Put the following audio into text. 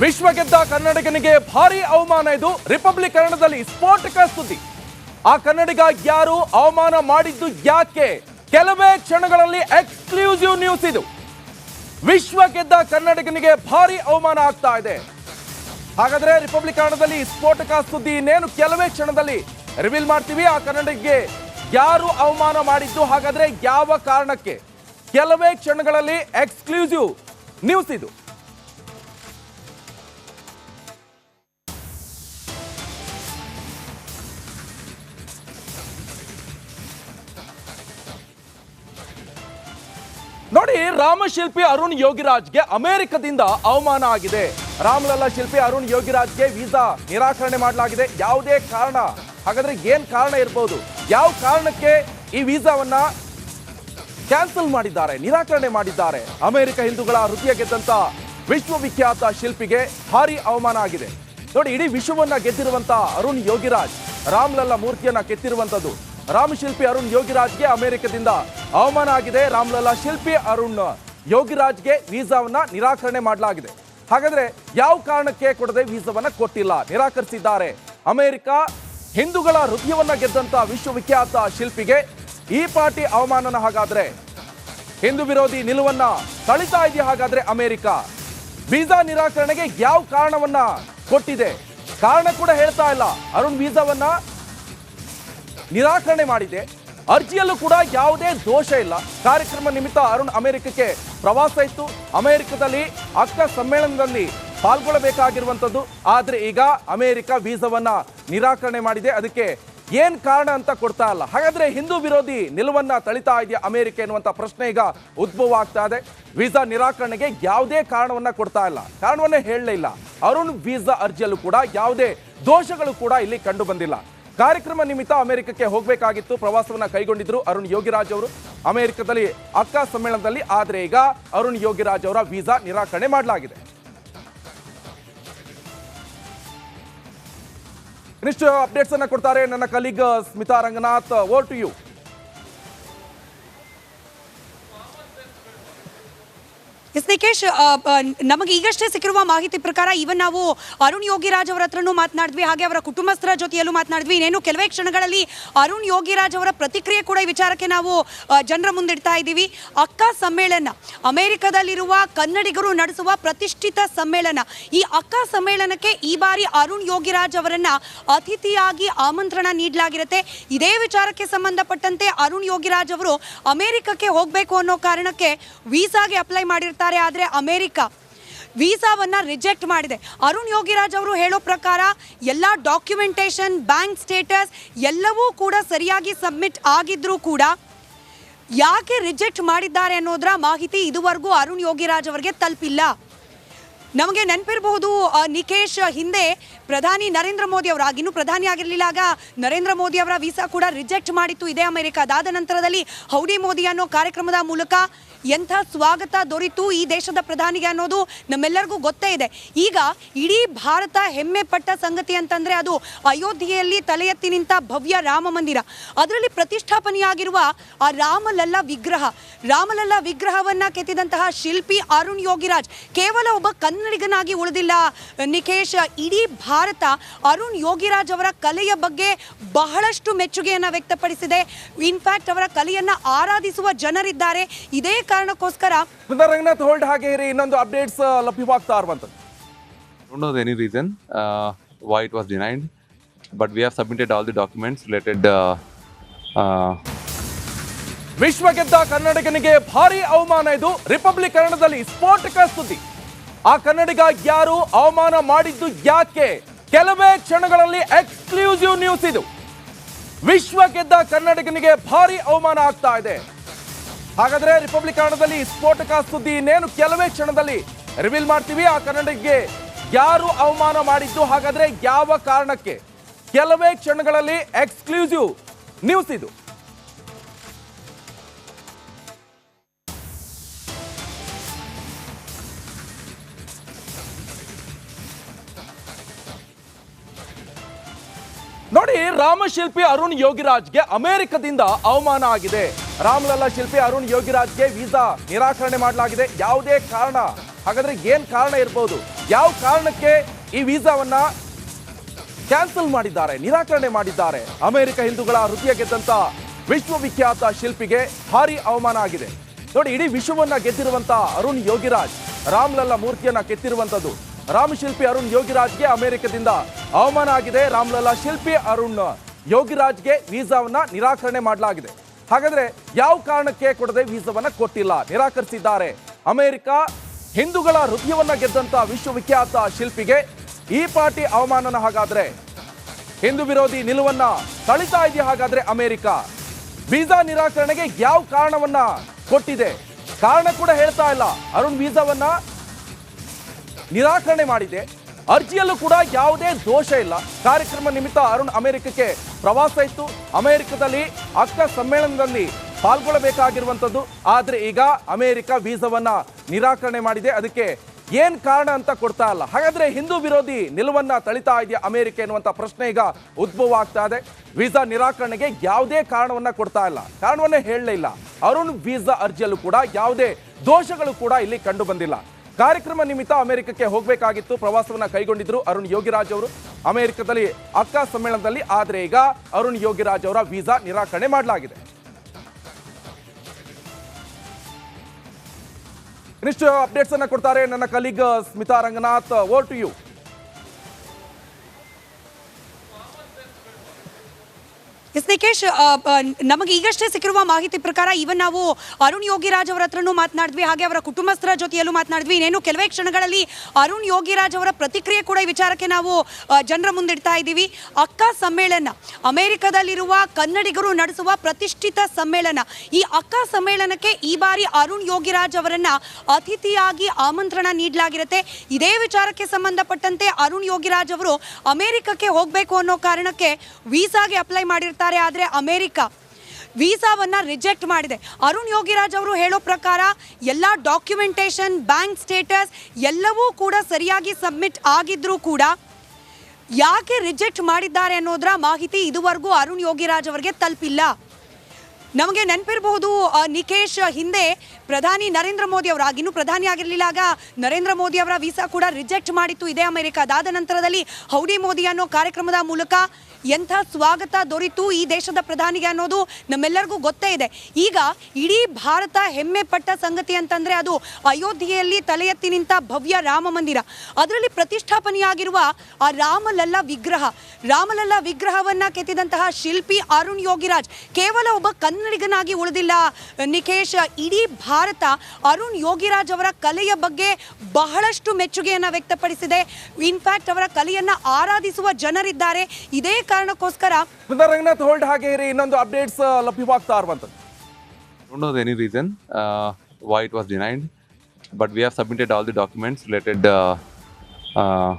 ವಿಶ್ವ ಗೆದ್ದ ಕನ್ನಡಿಗನಿಗೆ ಭಾರಿ ಅವಮಾನ ಇದು ರಿಪಬ್ಲಿಕ್ ಕನ್ನಡದಲ್ಲಿ ಸ್ಫೋಟಕ ಸುದ್ದಿ. ಆ ಕನ್ನಡಿಗ ಯಾರು, ಅವಮಾನ ಮಾಡಿದ್ದು ಯಾಕೆ? ಕೆಲವೇ ಕ್ಷಣಗಳಲ್ಲಿ ಎಕ್ಸ್ಕ್ಲೂಸಿವ್ ನ್ಯೂಸ್ ಇದು. ವಿಶ್ವ ಗೆದ್ದ ಕನ್ನಡಿಗನಿಗೆ ಭಾರಿ ಅವಮಾನ ಆಗ್ತಾ ಇದೆ. ಹಾಗಾದ್ರೆ ರಿಪಬ್ಲಿಕ್ ಕನ್ನಡದಲ್ಲಿ ಸ್ಫೋಟಕ ಸುದ್ದಿ ಇನ್ನೇನು? ಕೆಲವೇ ಕ್ಷಣದಲ್ಲಿ ರಿವೀಲ್ ಮಾಡ್ತೀವಿ, ಆ ಕನ್ನಡಿಗೆ ಯಾರು ಅವಮಾನ ಮಾಡಿದ್ದು, ಹಾಗಾದ್ರೆ ಯಾವ ಕಾರಣಕ್ಕೆ? ಕೆಲವೇ ಕ್ಷಣಗಳಲ್ಲಿ ಎಕ್ಸ್ಕ್ಲೂಸಿವ್ ನ್ಯೂಸ್ ಇದು. ನೋಡಿ ರಾಮಶಿಲ್ಪಿ ಅರುಣ್ ಯೋಗಿರಾಜ್ಗೆ ಅಮೆರಿಕದಿಂದ ಅವಮಾನ ಆಗಿದೆ. ರಾಮಲಲ್ಲಾ ಶಿಲ್ಪಿ ಅರುಣ್ ಯೋಗಿರಾಜ್ಗೆ ವೀಸಾ ನಿರಾಕರಣೆ ಮಾಡಲಾಗಿದೆ. ಯಾವುದೇ ಕಾರಣ, ಹಾಗಾದ್ರೆ ಏನ್ ಕಾರಣ ಇರ್ಬೋದು? ಯಾವ ಕಾರಣಕ್ಕೆ ಈ ವೀಸಾವನ್ನ ಕ್ಯಾನ್ಸಲ್ ಮಾಡಿದ್ದಾರೆ, ನಿರಾಕರಣೆ ಮಾಡಿದ್ದಾರೆ? ಅಮೆರಿಕ ಹಿಂದೂಗಳ ಹೃದಯ ಗೆದ್ದಂತ ವಿಶ್ವವಿಖ್ಯಾತ ಶಿಲ್ಪಿಗೆ ಭಾರಿ ಅವಮಾನ ಆಗಿದೆ. ನೋಡಿ, ಇಡೀ ವಿಶ್ವವನ್ನ ಗೆದ್ದಿರುವಂತ ಅರುಣ್ ಯೋಗಿರಾಜ್, ರಾಮ್ಲಲ್ಲಾ ಮೂರ್ತಿಯನ್ನ ಕೆತ್ತಿರುವಂತದ್ದು. ರಾಮಶಿಲ್ಪಿ ಅರುಣ್ ಯೋಗಿರಾಜ್ಗೆ ಅಮೆರಿಕದಿಂದ ಅವಮಾನ ಆಗಿದೆ. ರಾಮ್ಲಲ್ಲಾ ಶಿಲ್ಪಿ ಅರುಣ್ ಯೋಗಿರಾಜ್ಗೆ ವೀಸಾವನ್ನ ನಿರಾಕರಣೆ ಮಾಡಲಾಗಿದೆ. ಹಾಗಾದ್ರೆ ಯಾವ ಕಾರಣಕ್ಕೆ ಕೊಡದೆ ವೀಸಾವನ್ನ ಕೊಟ್ಟಿಲ್ಲ? ನಿರಾಕರಿಸಿದ್ದಾರೆ. ಅಮೆರಿಕ ಹಿಂದೂಗಳ ಹೃದಯವನ್ನ ಗೆದ್ದಂತ ವಿಶ್ವವಿಖ್ಯಾತ ಶಿಲ್ಪಿಗೆ ಈ ಪಾರ್ಟಿ ಅವಮಾನನ ಹಾಗಾದ್ರೆ. ಹಿಂದೂ ವಿರೋಧಿ ನಿಲುವನ್ನ ತಳಿತಾ ಇದೆಯಾ ಹಾಗಾದ್ರೆ ಅಮೆರಿಕ? ವೀಸಾ ನಿರಾಕರಣೆಗೆ ಯಾವ ಕಾರಣವನ್ನ ಕೊಟ್ಟಿದೆ? ಕಾರಣ ಕೂಡ ಹೇಳ್ತಾ ಇಲ್ಲ. ಅರುಣ್ ವೀಸಾವನ್ನ ನಿರಾಕರಣೆ ಮಾಡಿದೆ ಅರ್ಜಿಯಲ್ಲೂ ಕೂಡ ಯಾವುದೇ ದೋಷ ಇಲ್ಲ. ಕಾರ್ಯಕ್ರಮ ನಿಮಿತ್ತ ಅರುಣ್ ಅಮೆರಿಕಕ್ಕೆ ಪ್ರವಾಸ ಇತ್ತು. ಅಮೆರಿಕದಲ್ಲಿ ಅಕ್ಕ ಸಮ್ಮೇಳನದಲ್ಲಿ ಪಾಲ್ಗೊಳ್ಳಬೇಕಾಗಿರುವಂಥದ್ದು. ಆದರೆ ಈಗ ಅಮೆರಿಕ ವೀಸಾವನ್ನ ನಿರಾಕರಣೆ ಮಾಡಿದೆ. ಅದಕ್ಕೆ ಏನ್ ಕಾರಣ ಅಂತ ಕೊಡ್ತಾ ಇಲ್ಲ. ಹಾಗಾದ್ರೆ ಹಿಂದೂ ವಿರೋಧಿ ನಿಲುವನ್ನ ತಳಿತಾ ಇದೆಯಾ ಅಮೆರಿಕ ಎನ್ನುವಂತ ಪ್ರಶ್ನೆ ಈಗ ಉದ್ಭವ ಆಗ್ತಾ ಇದೆ. ವೀಸಾ ನಿರಾಕರಣೆಗೆ ಯಾವುದೇ ಕಾರಣವನ್ನ ಕೊಡ್ತಾ ಇಲ್ಲ. ಕಾರಣವನ್ನೇ ಹೇಳಲೇ ಇಲ್ಲ. ಅರುಣ್ ವೀಸಾ ಅರ್ಜಿಯಲ್ಲೂ ಕೂಡ ಯಾವುದೇ ದೋಷಗಳು ಕೂಡ ಇಲ್ಲಿ ಕಂಡು ಬಂದಿಲ್ಲ. ಕಾರ್ಯಕ್ರಮ ನಿಮಿತ್ತ ಅಮೆರಿಕಕ್ಕೆ ಹೋಗಬೇಕಾಗಿತ್ತು. ಪ್ರವಾಸವನ್ನು ಕೈಗೊಂಡಿದ್ರು ಅರುಣ್ ಯೋಗಿರಾಜ್ ಅವರು. ಅಮೆರಿಕದಲ್ಲಿ ಅಕ್ಕ ಸಮ್ಮೇಳನದಲ್ಲಿ ಆದರೆ ಈಗ ಅರುಣ್ ಯೋಗಿರಾಜ್ ಅವರ ವೀಸಾ ನಿರಾಕರಣೆ ಮಾಡಲಾಗಿದೆ. ಇನ್ನಿಷ್ಟು ಅಪ್ಡೇಟ್ಸ್ ಅನ್ನ ಕೊಡ್ತಾರೆ ನನ್ನ colleague Smita Ranganath over to you. Yes Nikesh ನಮಗೆ ಈಗಷ್ಟೇ ಸಿಕ್ಕಿರುವ ಮಾಹಿತಿ ಪ್ರಕಾರ ಇವನ್ ನಾವು ಅರುಣ್ ಯೋಗಿರಾಜ್ ಅವರ ಹತ್ರನೂ ಮಾತನಾಡಿದ್ವಿ, ಹಾಗೆ ಅವರ ಕುಟುಂಬಸ್ಥರ ಜೊತೆಯಲ್ಲೂ ಮಾತನಾಡಿದ್ವಿ. ಇನ್ನೇನು ಕೆಲವೇ ಕ್ಷಣಗಳಲ್ಲಿ ಅರುಣ್ ಯೋಗಿರಾಜ್ ಅವರ ಪ್ರತಿಕ್ರಿಯೆ ಕೂಡ ಈ ವಿಚಾರಕ್ಕೆ ನಾವು ಜನರ ಮುಂದಿಡ್ತಾ ಇದ್ದೀವಿ. ಅಕ್ಕ ಸಮ್ಮೇಳನ, ಅಮೆರಿಕದಲ್ಲಿರುವ ಕನ್ನಡಿಗರು ನಡೆಸುವ ಪ್ರತಿಷ್ಠಿತ ಸಮ್ಮೇಳನ. ಈ ಅಕ್ಕ ಸಮ್ಮೇಳನಕ್ಕೆ ಈ ಬಾರಿ ಅರುಣ್ ಯೋಗಿರಾಜ್ ಅವರನ್ನ ಅತಿಥಿಯಾಗಿ ಆಮಂತ್ರಣ ನೀಡಲಾಗಿರುತ್ತೆ. ಇದೇ ವಿಚಾರಕ್ಕೆ ಸಂಬಂಧಪಟ್ಟಂತೆ ಅರುಣ್ ಯೋಗಿರಾಜ್ ಅವರು ಅಮೆರಿಕಕ್ಕೆ ಹೋಗಬೇಕು ಅನ್ನೋ ಕಾರಣಕ್ಕೆ ವೀಸಾಗೆ ಅಪ್ಲೈ ಮಾಡಿರ್ತಾರೆ ಆದರೆ ಅಮೇರಿಕ ವೀಸಾವನ್ನು ರಿಜೆಕ್ಟ್ ಮಾಡಿದೆ. ಅರುಣ್ ಯೋಗಿರಾಜ್ ಅವರು ಹೇಳೋ ಪ್ರಕಾರ ಎಲ್ಲ ಡಾಕ್ಯುಮೆಂಟೇಶನ್ ಬ್ಯಾಂಕ್ ಸ್ಟೇಟಸ್ ಎಲ್ಲವೂ ಕೂಡ ಸರಿಯಾಗಿ ಸಬ್ಮಿಟ್ ಆಗಿದ್ರೂ ಕೂಡ ಯಾಕೆ ರಿಜೆಕ್ಟ್ ಮಾಡಿದ್ದಾರೆ ಅನ್ನೋದರ ಮಾಹಿತಿ ಇದುವರೆಗೂ ಅರುಣ್ ಯೋಗಿರಾಜ್ ಅವರಿಗೆ ತಲುಪಿಲ್ಲ. ನಮಗೆ ನೆನಪಿರಬಹುದು ನಿಕೇಶ್ ಹಿಂದೆ ಪ್ರಧಾನಿ ನರೇಂದ್ರ ಮೋದಿ ಅವರು, ಆಗಿನ್ನೂ ಪ್ರಧಾನಿ ಆಗಿರಲಿಲ್ಲ, ಆಗ ನರೇಂದ್ರ ಮೋದಿ ಅವರ ವೀಸಾ ಕೂಡ ರಿಜೆಕ್ಟ್ ಮಾಡಿತ್ತು, ಇದೇ ಅಮೆರಿಕ ಅದಾದ ನಂತರದಲ್ಲಿ ಹೌಡಿ ಮೋದಿ ಅನ್ನೋ ಕಾರ್ಯಕ್ರಮದ ಮೂಲಕ ಎಂಥ ಸ್ವಾಗತ ದೊರೀತು ಈ ದೇಶದ ಪ್ರಧಾನಿಗೆ ಅನ್ನೋದು ನಮ್ಮೆಲ್ಲರಿಗೂ ಗೊತ್ತೇ ಇದೆ. ಈಗ ಇಡೀ ಭಾರತ ಹೆಮ್ಮೆ ಪಟ್ಟ ಸಂಗತಿ ಅಂತಂದರೆ ಅದು ಅಯೋಧ್ಯೆಯಲ್ಲಿ ತಲೆ ಎತ್ತಿ ನಿಂತ ಭವ್ಯ ರಾಮ ಮಂದಿರ. ಅದರಲ್ಲಿ ಪ್ರತಿಷ್ಠಾಪನೆಯಾಗಿರುವ ಆ ರಾಮಲಲ್ಲ ವಿಗ್ರಹ. ರಾಮಲಲ್ಲ ವಿಗ್ರಹವನ್ನು ಕೆತ್ತಿದಂತಹ ಶಿಲ್ಪಿ ಅರುಣ್ ಯೋಗಿರಾಜ್ ಕೇವಲ ಒಬ್ಬ ಕನ್ನಡಿಗನಾಗಿ ಉಳಿದಿಲ್ಲ. ನಿಕೇಶ್ ಇಡೀ ಭಾರತ ಅರುಣ್ ಯೋಗಿರಾಜ್ ಅವರ ಕಲೆಯ ಬಗ್ಗೆ ಬಹಳಷ್ಟು ಮೆಚ್ಚುಗೆಯನ್ನು ವ್ಯಕ್ತಪಡಿಸಿದೆ. ಇನ್ಫ್ಯಾಕ್ಟ್ ಅವರ ಕಲೆಯನ್ನು ಆರಾಧಿಸುವ ಜನರಿದ್ದಾರೆ. ಇದೇ ಕಾರಣಕ್ಕೋಸ್ಕರ ರಂಗನಾಥ್ ಹೋಲ್ಡ್ ಹಾಗೆ ಇರಿ. ಇನ್ನೊಂದು ಅಪ್ಡೇಟ್ಸ್ ಲಭ್ಯವಾಗ್ತಾ ಇರುವಂತದ್ದು don't know any reason uh, why it was denied, but we have submitted all the documents related. Uh, uh, ವಿಶ್ವ ಗೆದ್ದ ಕನ್ನಡಿಗನಿಗೆ ಭಾರಿ ಅವಮಾನ ಇದು. ರಿಪಬ್ಲಿಕ್ ಕನ್ನಡದಲ್ಲಿ ಸ್ಫೋಟಕ ಸುದ್ದಿ. ಆ ಕನ್ನಡಿಗ ಯಾರು ಅವಮಾನ ಮಾಡಿದ್ದು ಯಾಕೆ? ಕೆಲವೇ ಕ್ಷಣಗಳಲ್ಲಿ ಎಕ್ಸ್ಕ್ಲೂಸಿವ್ ನ್ಯೂಸ್ ಇದು. ವಿಶ್ವ ಗೆದ್ದ ಕನ್ನಡಿಗನಿಗೆ ಭಾರಿ ಅವಮಾನ ಆಗ್ತಾ ಇದೆ. ಹಾಗಾದ್ರೆ ರಿಪಬ್ಲಿಕ್ ಕನ್ನಡದಲ್ಲಿ ಸ್ಫೋಟಕ ಸುದ್ದಿ ಇನ್ನೇನು? ಕೆಲವೇ ಕ್ಷಣದಲ್ಲಿ ರಿವೀಲ್ ಮಾಡ್ತೀವಿ. ಆ ಕನ್ನಡಿಗೆ ಯಾರು ಅವಮಾನ ಮಾಡಿದ್ದು? ಹಾಗಾದ್ರೆ ಯಾವ ಕಾರಣಕ್ಕೆ? ಕೆಲವೇ ಕ್ಷಣಗಳಲ್ಲಿ ಎಕ್ಸ್ಕ್ಲೂಸಿವ್ ನ್ಯೂಸ್ ಇದು. ನೋಡಿ, ರಾಮಶಿಲ್ಪಿ ಅರುಣ್ ಯೋಗಿರಾಜ್ಗೆ ಅಮೆರಿಕದಿಂದ ಅವಮಾನ ಆಗಿದೆ. ರಾಮಲಲ್ಲಾ ಶಿಲ್ಪಿ ಅರುಣ್ ಯೋಗಿರಾಜ್ಗೆ ವೀಸಾ ನಿರಾಕರಣೆ ಮಾಡಲಾಗಿದೆ. ಯಾವುದೇ ಕಾರಣ, ಹಾಗಾದ್ರೆ ಏನ್ ಕಾರಣ ಇರ್ಬೋದು? ಯಾವ ಕಾರಣಕ್ಕೆ ಈ ವೀಸಾವನ್ನ ಕ್ಯಾನ್ಸಲ್ ಮಾಡಿದ್ದಾರೆ, ನಿರಾಕರಣೆ ಮಾಡಿದ್ದಾರೆ? ಅಮೆರಿಕ ಹಿಂದೂಗಳ ಹೃದಯ ಗೆದ್ದಂತ ವಿಶ್ವವಿಖ್ಯಾತ ಶಿಲ್ಪಿಗೆ ಭಾರಿ ಅವಮಾನ ಆಗಿದೆ. ನೋಡಿ, ಇಡೀ ವಿಶ್ವವನ್ನ ಗೆದ್ದಿರುವಂತ ಅರುಣ್ ಯೋಗಿರಾಜ್, ರಾಮ್ಲಲ್ಲಾ ಮೂರ್ತಿಯನ್ನ ಕೆತ್ತಿರುವಂತದ್ದು. ರಾಮ್ ಶಿಲ್ಪಿ ಅರುಣ್ ಯೋಗಿರಾಜ್ಗೆ ಅಮೆರಿಕದಿಂದ ಅವಮಾನ ಆಗಿದೆ. ರಾಮ್ಲಲ್ಲಾ ಶಿಲ್ಪಿ ಅರುಣ್ ಯೋಗಿರಾಜ್ಗೆ ವೀಸಾವನ್ನ ನಿರಾಕರಣೆ ಮಾಡಲಾಗಿದೆ. ಹಾಗಾದ್ರೆ ಯಾವ ಕಾರಣಕ್ಕೆ ಕೊಡದೆ ವೀಸಾವನ್ನ ಕೊಟ್ಟಿಲ್ಲ? ನಿರಾಕರಿಸಿದ್ದಾರೆ. ಅಮೆರಿಕ ಹಿಂದೂಗಳ ಹೃದಯವನ್ನ ಗೆದ್ದಂತ ವಿಶ್ವವಿಖ್ಯಾತ ಶಿಲ್ಪಿಗೆ ಈ ಪಾರ್ಟಿ ಅವಮಾನನ ಹಾಗಾದ್ರೆ. ಹಿಂದೂ ವಿರೋಧಿ ನಿಲುವನ್ನ ತಳಿತಾ ಇದೆಯಾ ಹಾಗಾದ್ರೆ ಅಮೆರಿಕ? ವೀಸಾ ನಿರಾಕರಣೆಗೆ ಯಾವ ಕಾರಣವನ್ನ ಕೊಟ್ಟಿದೆ? ಕಾರಣ ಕೂಡ ಹೇಳ್ತಾ ಇಲ್ಲ. ಅರುಣ್ ವೀಸಾವನ್ನ ನಿರಾಕರಣೆ ಮಾಡಿದೆ ಅರ್ಜಿಯಲ್ಲೂ ಕೂಡ ಯಾವುದೇ ದೋಷ ಇಲ್ಲ. ಕಾರ್ಯಕ್ರಮ ನಿಮಿತ್ತ ಅರುಣ್ ಅಮೆರಿಕಕ್ಕೆ ಪ್ರವಾಸ ಇತ್ತು. ಅಮೆರಿಕದಲ್ಲಿ ಅಕ್ಕ ಸಮ್ಮೇಳನದಲ್ಲಿ ಪಾಲ್ಗೊಳ್ಳಬೇಕಾಗಿರುವಂಥದ್ದು. ಆದರೆ ಈಗ ಅಮೆರಿಕ ವೀಸಾವನ್ನ ನಿರಾಕರಣೆ ಮಾಡಿದೆ. ಅದಕ್ಕೆ ಏನ್ ಕಾರಣ ಅಂತ ಕೊಡ್ತಾ ಇಲ್ಲ. ಹಾಗಾದ್ರೆ ಹಿಂದೂ ವಿರೋಧಿ ನಿಲುವನ್ನ ತಳಿತಾ ಇದೆಯಾ ಅಮೆರಿಕ ಎನ್ನುವಂತ ಪ್ರಶ್ನೆ ಈಗ ಉದ್ಭವ ಆಗ್ತಾ ಇದೆ. ವೀಸಾ ನಿರಾಕರಣೆಗೆ ಯಾವುದೇ ಕಾರಣವನ್ನ ಕೊಡ್ತಾ ಇಲ್ಲ. ಕಾರಣವನ್ನೇ ಹೇಳಲೇ ಇಲ್ಲ. ಅರುಣ್ ವೀಸಾ ಅರ್ಜಿಯಲ್ಲೂ ಕೂಡ ಯಾವುದೇ ದೋಷಗಳು ಕೂಡ ಇಲ್ಲಿ ಕಂಡು ಬಂದಿಲ್ಲ. ಕಾರ್ಯಕ್ರಮ ನಿಮಿತ್ತ ಅಮೆರಿಕಕ್ಕೆ ಹೋಗಬೇಕಾಗಿತ್ತು. ಪ್ರವಾಸವನ್ನು ಕೈಗೊಂಡಿದ್ರು ಅರುಣ್ ಯೋಗಿರಾಜ್ ಅವರು. ಅಮೆರಿಕದಲ್ಲಿ ಅಕ್ಕ ಸಮ್ಮೇಳನದಲ್ಲಿ ಆದರೆ ಈಗ ಅರುಣ್ ಯೋಗಿರಾಜ್ ಅವರ ವೀಸಾ ನಿರಾಕರಣೆ ಮಾಡಲಾಗಿದೆ. ಇನ್ನಿಷ್ಟು ಅಪ್ಡೇಟ್ಸ್ ಅನ್ನು ಕೊಡ್ತಾರೆ ನನ್ನ colleague Smita Ranganath. Over to you. Yes Nikesh ನಮಗೆ ಈಗಷ್ಟೇ ಸಿಕ್ಕಿರುವ ಮಾಹಿತಿ ಪ್ರಕಾರ ಇವನ್ ನಾವು ಅರುಣ್ ಯೋಗಿರಾಜ್ ಅವರ ಹತ್ರನೂ ಮಾತನಾಡಿದ್ವಿ, ಹಾಗೆ ಅವರ ಕುಟುಂಬಸ್ಥರ ಜೊತೆಯಲ್ಲೂ ಮಾತನಾಡಿದ್ವಿ. ಇನ್ನೇನು ಕೆಲವೇ ಕ್ಷಣಗಳಲ್ಲಿ ಅರುಣ್ ಯೋಗಿರಾಜ್ ಅವರ ಪ್ರತಿಕ್ರಿಯೆ ಕೂಡ ಈ ವಿಚಾರಕ್ಕೆ ನಾವು ಜನರ ಮುಂದಿಡ್ತಾ ಇದ್ದೀವಿ. ಅಕ್ಕ ಸಮ್ಮೇಳನ, ಅಮೆರಿಕದಲ್ಲಿರುವ ಕನ್ನಡಿಗರು ನಡೆಸುವ ಪ್ರತಿಷ್ಠಿತ ಸಮ್ಮೇಳನ. ಈ ಅಕ್ಕ ಸಮ್ಮೇಳನಕ್ಕೆ ಈ ಬಾರಿ ಅರುಣ್ ಯೋಗಿರಾಜ್ ಅವರನ್ನ ಅತಿಥಿಯಾಗಿ ಆಮಂತ್ರಣ ನೀಡಲಾಗಿರುತ್ತೆ. ಇದೇ ವಿಚಾರಕ್ಕೆ ಸಂಬಂಧಪಟ್ಟಂತೆ ಅರುಣ್ ಯೋಗಿರಾಜ್ ಅವರು ಅಮೆರಿಕಕ್ಕೆ ಹೋಗಬೇಕು ಅನ್ನೋ ಕಾರಣಕ್ಕೆ ವೀಸಾಗೆ ಅಪ್ಲೈ ಮಾಡಿರ್ತಾರೆ ಆದರೆ ಅಮೇರಿಕ ವೀಸಾವನ್ನು ರಿಜೆಕ್ಟ್ ಮಾಡಿದೆ. ಅರುಣ್ ಯೋಗಿರಾಜ್ ಅವರು ಹೇಳೋ ಪ್ರಕಾರ ಎಲ್ಲ ಡಾಕ್ಯುಮೆಂಟೇಷನ್, ಬ್ಯಾಂಕ್ ಸ್ಟೇಟಸ್ ಎಲ್ಲವೂ ಕೂಡ ಸರಿಯಾಗಿ ಸಬ್ಮಿಟ್ ಆಗಿದ್ರೂ ಕೂಡ ಯಾಕೆ ರಿಜೆಕ್ಟ್ ಮಾಡಿದ್ದಾರೆ ಅನ್ನೋದರ ಮಾಹಿತಿ ಇದುವರೆಗೂ ಅರುಣ್ ಯೋಗಿರಾಜ್ ಅವರಿಗೆ ತಲುಪಿಲ್ಲ. ನಮಗೆ ನೆನಪಿರಬಹುದು ನಿಕೇಶ್ ಹಿಂದೆ ಪ್ರಧಾನಿ ನರೇಂದ್ರ ಮೋದಿ ಅವರು, ಆಗಿನ್ನೂ ಪ್ರಧಾನಿ ಆಗಿರಲಿಲ್ಲ ಆಗ ನರೇಂದ್ರ ಮೋದಿ ಅವರ ವೀಸಾ ಕೂಡ ರಿಜೆಕ್ಟ್ ಮಾಡಿತ್ತು ಇದೇ ಅಮೆರಿಕ ಅದಾದ ನಂತರದಲ್ಲಿ ಹೌಡಿ ಮೋದಿ ಅನ್ನೋ ಕಾರ್ಯಕ್ರಮದ ಮೂಲಕ ಎಂಥ ಸ್ವಾಗತ ದೊರೆತು ಈ ದೇಶದ ಪ್ರಧಾನಿಗೆ ಅನ್ನೋದು ನಮ್ಮೆಲ್ಲರಿಗೂ ಗೊತ್ತೇ ಇದೆ. ಈಗ ಇಡೀ ಭಾರತ ಹೆಮ್ಮೆ ಪಟ್ಟ ಸಂಗತಿ ಅಂತಂದರೆ ಅದು ಅಯೋಧ್ಯೆಯಲ್ಲಿ ತಲೆ ಎತ್ತಿ ನಿಂತ ಭವ್ಯ ರಾಮ ಮಂದಿರ. ಅದರಲ್ಲಿ ಪ್ರತಿಷ್ಠಾಪನೆಯಾಗಿರುವ ಆ ರಾಮಲಲ್ಲ ವಿಗ್ರಹ. ರಾಮಲಲ್ಲ ವಿಗ್ರಹವನ್ನು ಕೆತ್ತಿದಂತಹ ಶಿಲ್ಪಿ ಅರುಣ್ ಯೋಗಿರಾಜ್ ಕೇವಲ ಒಬ್ಬ ಕನ್ನಡಿಗನಾಗಿ ಉಳಿದಿಲ್ಲ. ನಿಕೇಶ್ ಇಡೀ ಭಾರತ ಅರುಣ್ ಯೋಗಿರಾಜ್ ಅವರ ಕಲೆಯ ಬಗ್ಗೆ ಬಹಳಷ್ಟು ಮೆಚ್ಚುಗೆಯನ್ನು ವ್ಯಕ್ತಪಡಿಸಿದೆ. ಇನ್ಫ್ಯಾಕ್ಟ್ ಅವರ ಕಲೆಯನ್ನು ಆರಾಧಿಸುವ ಜನರಿದ್ದಾರೆ. ಇದೇ ಕಾರಣಕ್ಕೋಸ್ಕರ ರಂಗನಾಥ್ ಹೋಲ್ಡ್ ಹಾಗೆ ಇರಿ. ಇನ್ನೊಂದು ಅಪ್ಡೇಟ್ಸ್ ಲಭ್ಯವಾಗ್ತಾ ಇರುವಂತದ್ದು don't know any reason uh, why it was denied, but we have submitted all the documents related uh, uh,